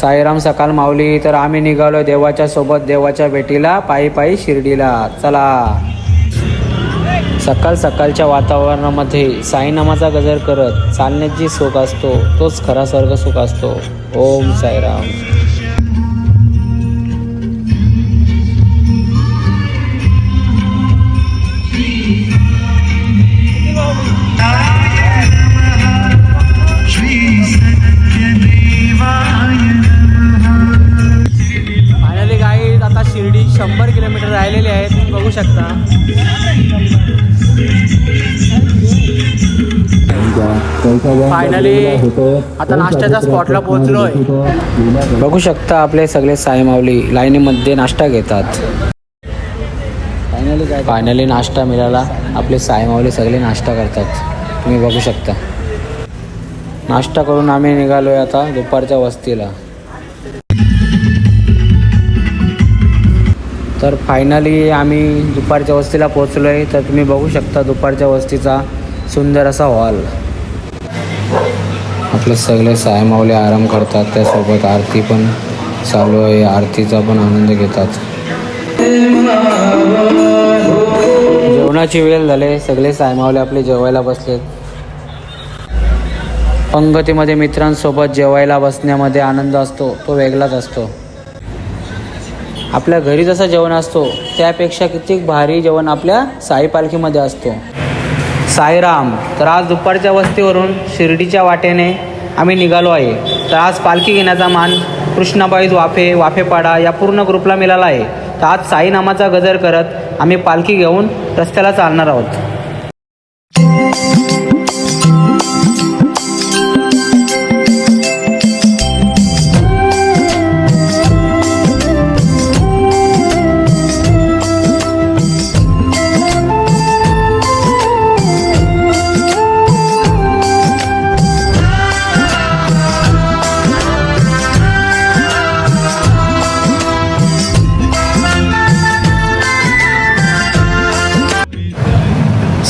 साईराम सकाळ माऊली तर आम्ही निघालो देवाच्या सोबत देवाच्या भेटीला पायी पायी शिर्डीला. चला. सकाळ सकाळच्या वातावरणामध्ये साईनामाचा गजर करत चालण्यात जी सुख असतो तोच खरा स्वर्ग सुख असतो. ओम साईराम. फायनली आता नाश्त्याच्या स्पॉटला पोहोचलोय. बघू शकता आपले सगळे साई माऊली लाईनीमध्ये नाश्ता घेतात. फायनली काय फायनली नाश्ता मिळाला. आपले साई माऊली सगळे नाश्ता करतात. तुम्ही बघू शकता. नाश्ता करून आम्ही निघालोय आता दुपारच्या वस्तीला. तर फायनली आम्ही दुपारच्या वस्तीला पोहोचलो आहे तर तुम्ही बघू शकता दुपारच्या वस्तीचा सुंदर असा हॉल आपले सगळे सायमावले आराम करतात. त्यासोबत आरती पण चालू आहे. आरतीचा पण आनंद घेतात. जेवणाची वेळ झाले. सगळे सायमावले आपले जेवायला बसलेत. पंगतीमध्ये मित्रांसोबत जेवायला बसण्यामध्ये आनंद असतो. तो वेगळाच असतो. आपल्या घरी जसं जेवण असतो त्यापेक्षा किती भारी जेवण आपल्या साई पालखीमध्ये असतो. साईराम तर आज दुपारच्या वस्तीवरून शिर्डीच्या वाटेने आम्ही निघालो आहे. तर आज पालखी घेण्याचा मान कृष्णाबाईज वाफे वाफेपाडा या पूर्ण ग्रुपला मिळाला आहे. तर आज साई नामाचा गजर करत आम्ही पालखी घेऊन रस्त्याला चालणार आहोत.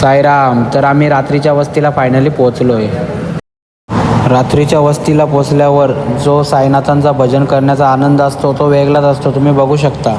साईराम तर आम्ही रात्रीच्या वस्तीला फायनली पोहोचलो आहे रात्रीच्या वस्तीला पोचल्यावर जो साईनाथांचा भजन करण्याचा आनंद असतो तो वेगळाच असतो. तुम्ही बघू शकता.